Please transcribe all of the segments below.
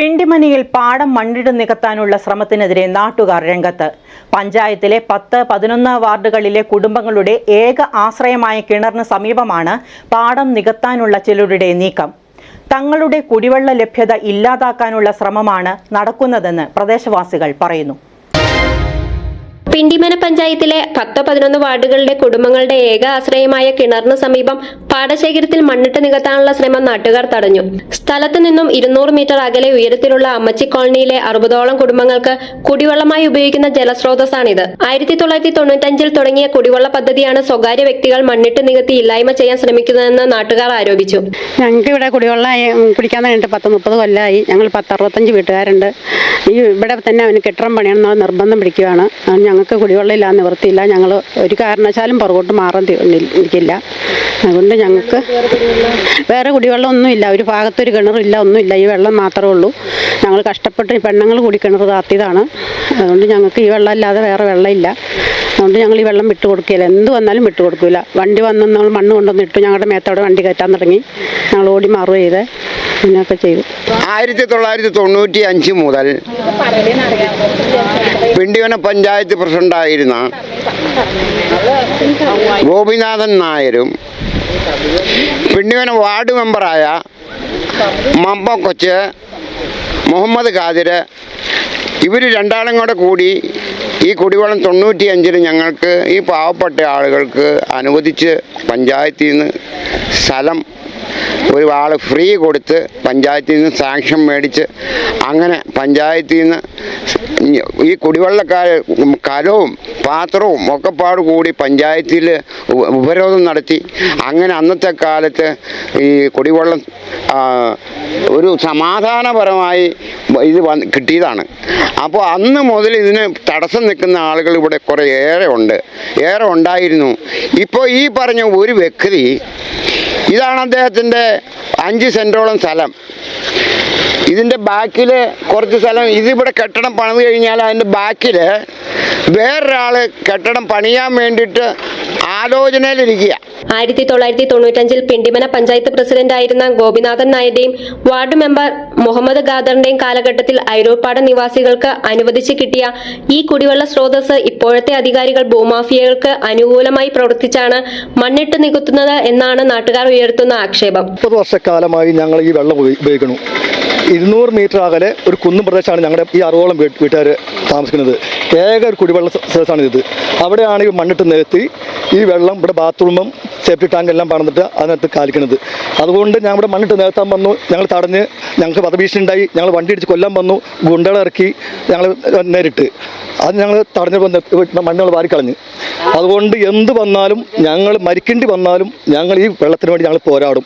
പിണ്ടിമനിയിൽ പാടം മണ്ണിട്ട് നികത്താനുള്ള ശ്രമത്തിനെതിരെ നാട്ടുകാർ രംഗത്ത്. പഞ്ചായത്തിലെ പത്ത് പതിനൊന്ന് വാർഡുകളിലെ കുടുംബങ്ങളുടെ ഏക ആശ്രയമായ കിണറിന് സമീപമാണ് പാടം നികത്താനുള്ള ചിലരുടെ നീക്കം. തങ്ങളുടെ കുടിവെള്ള ലഭ്യത ഇല്ലാതാക്കാനുള്ള ശ്രമമാണ് നടക്കുന്നതെന്ന് പ്രദേശവാസികൾ പറയുന്നു. പിണ്ടിമന പഞ്ചായത്തിലെ പത്ത് പതിനൊന്ന് വാർഡുകളിലെ കുടുംബങ്ങളുടെ ഏക ആശ്രയമായ കിണറിന് സമീപം പാടശേഖരത്തിൽ മണ്ണിട്ട് നികത്താനുള്ള ശ്രമം നാട്ടുകാർ തടഞ്ഞു. സ്ഥലത്ത് നിന്നും ഇരുന്നൂറ് മീറ്റർ അകലെ ഉയരത്തിലുള്ള അമ്മച്ചി കോളനിയിലെ അറുപതോളം കുടുംബങ്ങൾക്ക് കുടിവെള്ളമായി ഉപയോഗിക്കുന്ന ജലസ്രോതസ്സാണിത്. ആയിരത്തി തൊള്ളായിരത്തി തൊണ്ണൂറ്റഞ്ചിൽ തുടങ്ങിയ കുടിവെള്ള പദ്ധതിയാണ് സ്വകാര്യ വ്യക്തികൾ മണ്ണിട്ട് നികത്തി ഇല്ലായ്മ ചെയ്യാൻ ശ്രമിക്കുന്നതെന്ന് നാട്ടുകാർ ആരോപിച്ചു. ഞങ്ങൾക്ക് ഇവിടെ കുടിവെള്ളം കുടിക്കാൻ വേണ്ടിയിട്ട് പത്ത് മുപ്പത് കൊല്ലമായി ഞങ്ങൾ പത്ത് അറുപത്തഞ്ച് വീട്ടുകാരുണ്ട്. ഈ ഇവിടെ തന്നെ അവന് കെട്ടിടം പണിയണമെന്ന് നിർബന്ധം പിടിക്കുകയാണ് അതുകൊണ്ട് ഞങ്ങൾക്ക് കുടിവെള്ളം ഇല്ല നിവൃത്തിയില്ല. ഞങ്ങൾ ഒരു കാരണവശാലും പുറകോട്ട് മാറാൻ ഇരിക്കില്ല അതുകൊണ്ട് ഞങ്ങൾക്ക് വേറെ കുടിവെള്ളം ഒന്നുമില്ല ഒരു ഭാഗത്തൊരു കിണറില്ല ഒന്നുമില്ല. ഈ വെള്ളം മാത്രമേ ഉള്ളൂ. ഞങ്ങൾ കഷ്ടപ്പെട്ട് പെണ്ണുങ്ങൾ കൂടി കിണർ താത്തിയതാണ്. അതുകൊണ്ട് ഞങ്ങൾക്ക് ഈ വെള്ളം അല്ലാതെ വേറെ വെള്ളമില്ല. അതുകൊണ്ട് ഞങ്ങൾ ഈ വെള്ളം വിട്ടു കൊടുക്കില്ല എന്ത് വന്നാലും വിട്ടു കൊടുക്കില്ല വണ്ടി വന്ന് നമ്മൾ മണ്ണ് കൊണ്ടുവന്ന് ഇട്ടു. ഞങ്ങളുടെ മേത്തോടെ വണ്ടി കയറ്റാൻ തുടങ്ങി. ഞങ്ങൾ ഓടി മാറുക ചെയ്ത് അങ്ങനെയൊക്കെ ചെയ്തു. ആയിരത്തി തൊള്ളായിരത്തി തൊണ്ണൂറ്റി അഞ്ച് മുതൽ പിണ്ടിവന പഞ്ചായത്ത് പ്രസിഡന്റായിരുന്ന ഗോപിനാഥൻ നായരും പിണ്ടിവന വാർഡ് മെമ്പറായ മമ്പ കൊച്ച് മുഹമ്മദ് ഖാദിർ ഇവർ രണ്ടാളും കൂടെ കൂടി ഈ കുടിവെള്ളം തൊണ്ണൂറ്റി അഞ്ചിന് ഞങ്ങൾക്ക് ഈ പാവപ്പെട്ട ആളുകൾക്ക് അനുവദിച്ച് പഞ്ചായത്തിൽ നിന്ന് സ്ഥലം ഒരു ആൾ ഫ്രീ കൊടുത്ത് പഞ്ചായത്തിൽ നിന്ന് സാങ്ഷൻ മേടിച്ച് അങ്ങനെ പഞ്ചായത്തിൽ നിന്ന് ഈ കുടിവെള്ളക്കാർ കലവും പാത്രവും ഒക്കെ പാട് കൂടി പഞ്ചായത്തിൽ ഉപ- ഉപരോധം നടത്തി. അങ്ങനെ അന്നത്തെ കാലത്ത് ഈ കുടിവെള്ളം ഒരു സമാധാനപരമായി ഇത് വന്ന് കിട്ടിയതാണ്. അപ്പോൾ അന്ന് മുതൽ ഇതിന് തടസ്സം നിൽക്കുന്ന ആളുകൾ ഇവിടെ കുറേ ഏറെ ഉണ്ട്. ഏറെ ഉണ്ടായിരുന്നു. ഇപ്പോൾ ഈ പറഞ്ഞ ഒരു വ്യക്തി ഇതാണ് അദ്ദേഹത്തിന്റെ അഞ്ച് സെന്റോളം സ്ഥലം. ഇതിന്റെ ബാക്കിൽ കുറച്ച് സ്ഥലം ഇതിവിടെ കെട്ടിടം പണിത് കഴിഞ്ഞാൽ അതിന്റെ ബാക്കിൽ വേറൊരാൾ കെട്ടിടം പണിയാൻ വേണ്ടിയിട്ട് ആലോചനയിലിരിക്കുക. ആയിരത്തി തൊള്ളായിരത്തി തൊണ്ണൂറ്റഞ്ചിൽ പിണ്ടിമന പഞ്ചായത്ത് പ്രസിഡന്റായിരുന്ന ഗോപിനാഥൻ നായരുടെയും വാർഡ് മെമ്പർ മുഹമ്മദ് ഖാദറിന്റെയും കാലഘട്ടത്തിൽ ഐരോപ്പാട നിവാസികൾക്ക് അനുവദിച്ച് കിട്ടിയ ഈ കുടിവെള്ള സ്രോതസ് ഇപ്പോഴത്തെ അധികാരികൾ ഭൂമാഫിയകൾക്ക് അനുകൂലമായി പ്രവർത്തിച്ചാണ് മണ്ണിട്ട് നികുത്തുന്നത് എന്നാണ് നാട്ടുകാർ ഉയർത്തുന്ന ആക്ഷേപം. മുപ്പത് വർഷക്കാലമായി ഞങ്ങൾ ഈ വെള്ളം ഉപ- ഉപയോഗിക്കുന്നു. ഇരുന്നൂറ് മീറ്റർ അകലെ ഒരു കുന്നും പ്രദേശമാണ് ഞങ്ങളുടെ ഈ അറുപതോളം വീട്ടുകാർ താമസിക്കുന്നത്. ഏക ഒരു കുടിവെള്ള സ്ഥലത്താണ് ഇത്. അവിടെയാണ് ഈ മണ്ണിട്ട് നികത്തി ഈ വെള്ളം ഇവിടെ ബാത്റൂമും സേഫ്റ്റി ടാങ്ക് എല്ലാം പറഞ്ഞിട്ട് അതിനകത്ത് കാലിക്കുന്നത്. അതുകൊണ്ട് ഞാൻ ഇവിടെ മണ്ണിട്ട് നികത്താൻ വന്നു. ഞങ്ങൾ തടഞ്ഞ് ഞങ്ങൾക്ക് വധഭീഷണി ഉണ്ടായി. ഞങ്ങൾ വണ്ടി ഇടിച്ച് കൊല്ലാൻ വന്നു. ഗുണ്ടകളിറക്കി ഞങ്ങൾ നേരിട്ട്. അത് ഞങ്ങൾ തടഞ്ഞപ്പോൾ മണ്ണുകൾ വാരിക്കളഞ്ഞ്. അതുകൊണ്ട് എന്ത് വന്നാലും ഞങ്ങൾ മരിക്കേണ്ടി വന്നാലും ഞങ്ങൾ ഈ വെള്ളത്തിന് വേണ്ടി ഞങ്ങൾ പോരാടും.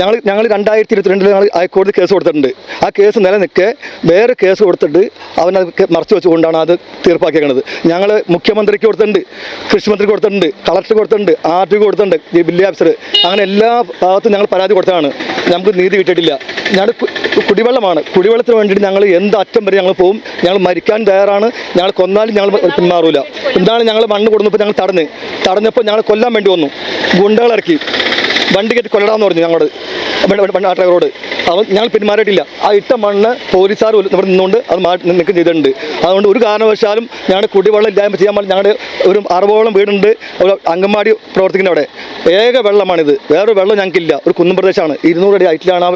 ഞങ്ങൾ ഞങ്ങൾ രണ്ടായിരത്തി ഇരുപത്തിരണ്ടിൽ ഞങ്ങൾ ഹൈക്കോടതി കേസ് കൊടുത്തിട്ടുണ്ട്. ആ കേസ് നിലനിൽക്കെ വേറെ കേസ് കൊടുത്തിട്ട് അവനത് മറച്ചു വെച്ചുകൊണ്ടാണ് അത് തീർപ്പാക്കിയേക്കുന്നത് ഞങ്ങൾ മുഖ്യമന്ത്രിക്ക് കൊടുത്തിട്ടുണ്ട് കൃഷി മന്ത്രിക്ക് കൊടുത്തിട്ടുണ്ട് കളക്ടർ കൊടുത്തിട്ടുണ്ട് ആർ ടി കൊടുത്തിട്ടുണ്ട് ഈ ബില്ല് ഓഫീസർ അങ്ങനെ എല്ലാ ഭാഗത്തും ഞങ്ങൾ പരാതി കൊടുത്തതാണ്. നമുക്ക് നീതി കിട്ടിയിട്ടില്ല. ഞങ്ങൾ കുടിവെള്ളമാണ്. കുടിവെള്ളത്തിന് വേണ്ടിയിട്ട് ഞങ്ങൾ എന്ത് അറ്റം വരെ ഞങ്ങൾ പോകും. ഞങ്ങൾ മരിക്കാൻ തയ്യാറാണ്. ഞങ്ങൾ കൊന്നാലും ഞങ്ങൾ പിന്മാറൂല എന്താണ് ഞങ്ങൾ മണ്ണ് കൊടുന്നപ്പോൾ ഞങ്ങൾ തടഞ്ഞ്. തടഞ്ഞപ്പോൾ ഞങ്ങൾ കൊല്ലാൻ വേണ്ടി വന്നു. ഗുണ്ടകളിറക്കി വണ്ടി കയറ്റി കൊല്ലടാന്ന് പറഞ്ഞു ഞങ്ങളോട്. നാട്ടുകാരോട് അവൻ ഞങ്ങൾ പിന്മാറിയിട്ടില്ല ആ ഇട്ട മണ്ണ് പോലീസുകാർ ഇവിടെ നിന്നുകൊണ്ട് അത് നിൽക്കുകയും ചെയ്തിട്ടുണ്ട്. അതുകൊണ്ട് ഒരു കാരണവശാലും ഞങ്ങളുടെ കുടിവെള്ളം ഇല്ലായ്മ ചെയ്യാൻ വേണ്ടി ഞങ്ങളുടെ ഒരു അറുപതോളം വീടുണ്ട്. ഒരു അംഗൻവാടി പ്രവർത്തിക്കുന്ന അവിടെ. ഏക വെള്ളമാണിത്. വേറൊരു വെള്ളം ഞങ്ങൾക്കില്ല. ഒരു കുന്നും പ്രദേശമാണ്. ഇരുന്നൂറ് അടി ഹൈറ്റിലാണ്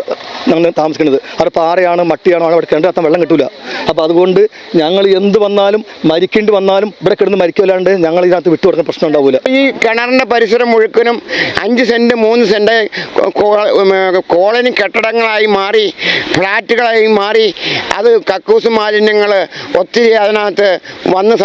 ഞങ്ങൾ താമസിക്കുന്നത്. അവിടെ പാറയാണ് മട്ടിയാണോ അവിടെ കിണറ്റത്താൻ വെള്ളം കിട്ടില്ല അപ്പോൾ അതുകൊണ്ട് ഞങ്ങൾ എന്ത് വന്നാലും മരിക്കേണ്ടി വന്നാലും ഇവിടെ കിടന്ന് മരിക്കില്ലാണ്ട് ഞങ്ങൾ ഇതിനകത്ത് വിട്ടു കൊടുക്കുന്ന പ്രശ്നം ഉണ്ടാവില്ല ഈ കിണറിന്റെ പരിസരം മുഴുക്കനും അഞ്ച് സെന്റ് മൂന്ന് സെന്റ് കോളനി കെട്ടിടങ്ങളായി മാറി ഫ്ലാറ്റുകളായി മാറി അത് കക്കൂസ് മാലിന്യങ്ങൾ ഒത്തിരി അതിനകത്ത് വന്ന്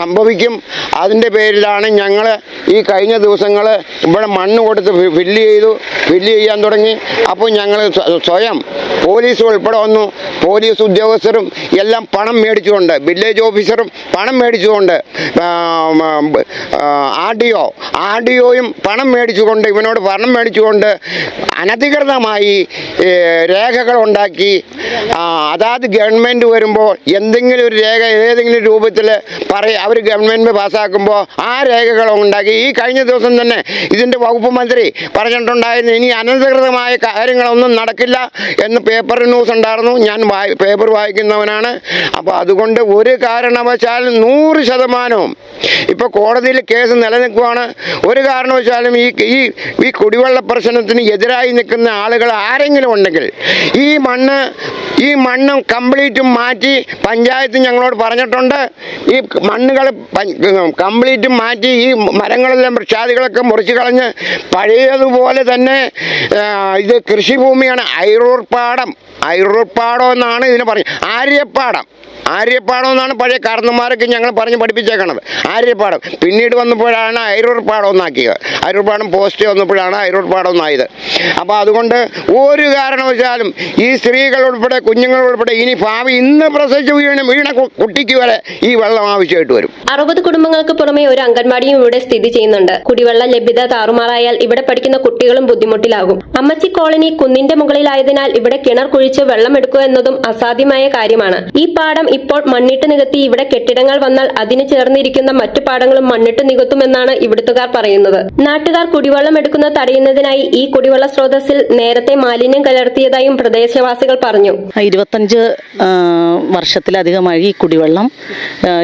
സംഭവിക്കും. അതിന്റെ പേരിലാണ് ഞങ്ങൾ ഈ കഴിഞ്ഞ ദിവസങ്ങൾ ഇവിടെ മണ്ണ് കൊടുത്ത് ഫില്ല് ചെയ്തു ഫില്ല് ചെയ്യാൻ തുടങ്ങി. അപ്പോൾ ഞങ്ങൾ സ്വയം പോലീസ് ഉൾപ്പെടെ വന്നു. പോലീസ് ഉദ്യോഗസ്ഥരും എല്ലാം പണം മേടിച്ചുകൊണ്ട് വില്ലേജ് ഓഫീസറും പണം മേടിച്ചുകൊണ്ട് R D O R D ഒയും പണം മേടിച്ചുകൊണ്ട് ഇവനോട് പണം മേടിച്ചുകൊണ്ട് അനധികൃതമായി ഏ, രേഖകൾ ഉണ്ടാക്കി അതാത് ഗവൺമെന്റ് വരുമ്പോൾ എന്തെങ്കിലും ഒരു രേഖ ഏതെങ്കിലും രൂപത്തിൽ പറയ അവർ ഗവൺമെന്റ് പാസ്സാക്കുമ്പോൾ ആ രേഖകൾ ഉണ്ടാക്കി. ഈ കഴിഞ്ഞ ദിവസം തന്നെ ഇതിന്റെ വകുപ്പ് മന്ത്രി പറഞ്ഞിട്ടുണ്ടായിരുന്നു ഇനി അനധികൃതമായ കാര്യങ്ങളൊന്നും നടക്കില്ല എന്ന് പേപ്പർ ന്യൂസ് ഉണ്ടായിരുന്നു. ഞാൻ പേപ്പർ വായിക്കുന്നവനാണ്. അപ്പോൾ അതുകൊണ്ട് ഒരു കാരണവശാലും നൂറ് ശതമാനവും ഇപ്പോൾ കോടതിയിൽ കേസ് നിലനിൽക്കുവാണ്. ഒരു കാരണവശാലും ഈ ഈ കുടിവെള്ള പ്രശ്നത്തിന് എതിരായി നിൽക്കുന്ന ആളുകൾ ആരെങ്കിലും ഉണ്ടെങ്കിൽ ഈ മണ്ണ് ഈ മണ്ണ് കംപ്ലീറ്റും മാറ്റി പഞ്ചായത്ത് ഞങ്ങളോട് പറഞ്ഞിട്ടുണ്ട്. ഈ മണ്ണുകൾ കംപ്ലീറ്റും മാറ്റി ഈ മരങ്ങളെല്ലാം വൃക്ഷാദികളൊക്കെ മുറിച്ച് കളഞ്ഞ് പഴയതുപോലെ തന്നെ ഇത് കൃഷിഭൂമിയാണ്. ഐറൂർ പാടം ഐറൂർ പാടം എന്നാണ് ഇതിന് പറയുന്നത്. ആര്യപ്പാടം. ആര്യപ്പാടം എന്നാണ് പഴയ കാരണന്മാരൊക്കെ ഞങ്ങൾ പറഞ്ഞ് പഠിപ്പിച്ചേക്കണത്. ആര്യപ്പാടം. പിന്നീട് വന്നപ്പോഴാണ് ഐരൂർ പാടം ഒന്നാക്കിയത്. പാടം പോസ്റ്റ് വന്നപ്പോഴാണ് ഐരൂർ പാടം ഒന്നായത്. അപ്പോൾ അതുകൊണ്ട് ഒരു കാരണവശാലും ഈ സ്ത്രീകൾ ഉൾപ്പെടെ കുഞ്ഞുങ്ങൾ ഉൾപ്പെടെ ഇനി ഭാവി ഇന്ന് പ്രസവിച്ച് വീണ വീണ കുട്ടിക്ക് വരെ ഈ വെള്ളം ആവശ്യമായിട്ട് വരും. അറുപത് കുടുംബങ്ങൾക്ക് പുറമെ ഒരു അംഗൻവാടിയും ഇവിടെ സ്ഥിതി ചെയ്യുന്നുണ്ട്. കുടിവെള്ള ലഭ്യത താറുമാറായാൽ ഇവിടെ പഠിക്കുന്ന കുട്ടികളും ബുദ്ധിമുട്ടിലാകും. അമ്മച്ചി കോളനി കുന്നിന്റെ മുകളിലായതിനാൽ ഇവിടെ കിണർ കുഴിച്ച് വെള്ളം എടുക്കുക എന്നതും അസാധ്യമായ കാര്യമാണ്. ഈ പാടം ഇപ്പോൾ മണ്ണിട്ട് നികത്തി ഇവിടെ കെട്ടിടങ്ങൾ വന്നാൽ അതിന് ചേർന്നിരിക്കുന്ന മറ്റു പാടങ്ങളും മണ്ണിട്ട് നികത്തുമെന്നാണ് ഇവിടുത്തുകാർ പറയുന്നത്. നാട്ടുകാർ കുടിവെള്ളം എടുക്കുന്നത് തടയുന്നതിനായി ഈ കുടിവെള്ള സ്രോതസ്സിൽ നേരത്തെ മാലിന്യം കലർത്തിയതായും പ്രദേശവാസികൾ പറഞ്ഞു. ഇരുപത്തഞ്ച് വർഷത്തിലധികമായി ഈ കുടിവെള്ളം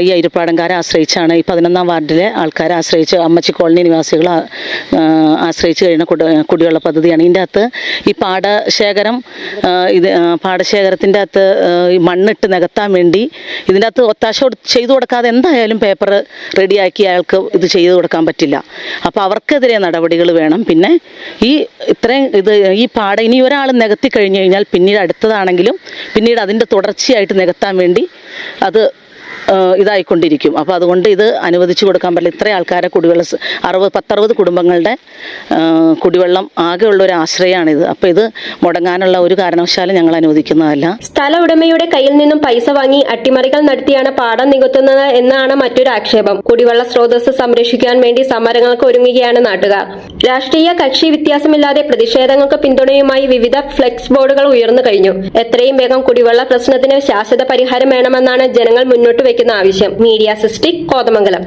ഈ അരിപ്പാടംകാരെ ആശ്രയിച്ചാണ് ഈ പതിനൊന്നാം വാർഡിലെ ആൾക്കാരെ ആശ്രയിച്ച് അമ്മച്ചി കോളനി നിവാസികൾ ആശ്രയിച്ച് കഴിയുന്ന കുടി കുടിവെള്ള പദ്ധതിയാണ്. ഇതിന്റെ അകത്ത് ഈ പാടശേഖരം ഇത് പാടശേഖരത്തിന്റെ അകത്ത് മണ്ണിട്ട് നികത്താൻ വേണ്ടി ഇതിന്റെ അകത്ത് ഒത്താശ ചെയ്തു കൊടുക്കാതെ എന്തായാലും പേപ്പർ റെഡിയാക്കി അയാൾക്ക് ഇത് ചെയ്തു കൊടുക്കാൻ പറ്റില്ല. അപ്പോൾ അവർക്കെതിരെ നടപടികൾ വേണം. പിന്നെ ഈ ഇത്രയും ഇത് ഈ പാട ഇനി ഒരാൾ നികത്തി കഴിഞ്ഞു കഴിഞ്ഞാൽ പിന്നീട് അടുത്തതാണെങ്കിലും പിന്നീട് അതിന്റെ തുടർച്ചയായിട്ട് നികത്താൻ വേണ്ടി അത് ഇതായിക്കൊണ്ടിരിക്കും. അപ്പോൾ അതുകൊണ്ട് ഇത് അനുവദിച്ചു കൊടുക്കാൻ പറ്റില്ല. ഇത്രയും ആൾക്കാരെ കുടിവെള്ള അറുപത് പത്തറുപത് കുടുംബങ്ങളുടെ കുടിവെള്ളം ആകെയുള്ള ഒരു ആശ്രയമാണിത്. അപ്പോൾ ഇത് മുടങ്ങാനുള്ള ഒരു കാരണവശാലും ഞങ്ങൾ അനുവദിക്കുന്നതല്ല. സ്ഥല ഉടമയുടെ കയ്യിൽ നിന്നും പൈസ വാങ്ങി അട്ടിമറികൾ നടത്തിയാണ് പാടം നികത്തുന്നത് എന്നാണ് മറ്റൊരു ആക്ഷേപം. കുടിവെള്ള സ്രോതസ് സംരക്ഷിക്കാൻ വേണ്ടി സമരങ്ങൾക്ക് ഒരുങ്ങുകയാണ് നാട്ടുകാർ. രാഷ്ട്രീയ കക്ഷി വ്യത്യാസമില്ലാതെ പ്രതിഷേധങ്ങൾക്ക് പിന്തുണയുമായി വിവിധ ഫ്ലെക്സ് ബോർഡുകൾ ഉയർന്നു കഴിഞ്ഞു. എത്രയും വേഗം കുടിവെള്ള പ്രശ്നത്തിന് ശാശ്വത പരിഹാരം വേണമെന്നാണ് ജനങ്ങൾ മുന്നോട്ട് ആവശ്യം മീഡിയ സിസ്റ്റിക് കോതമംഗലം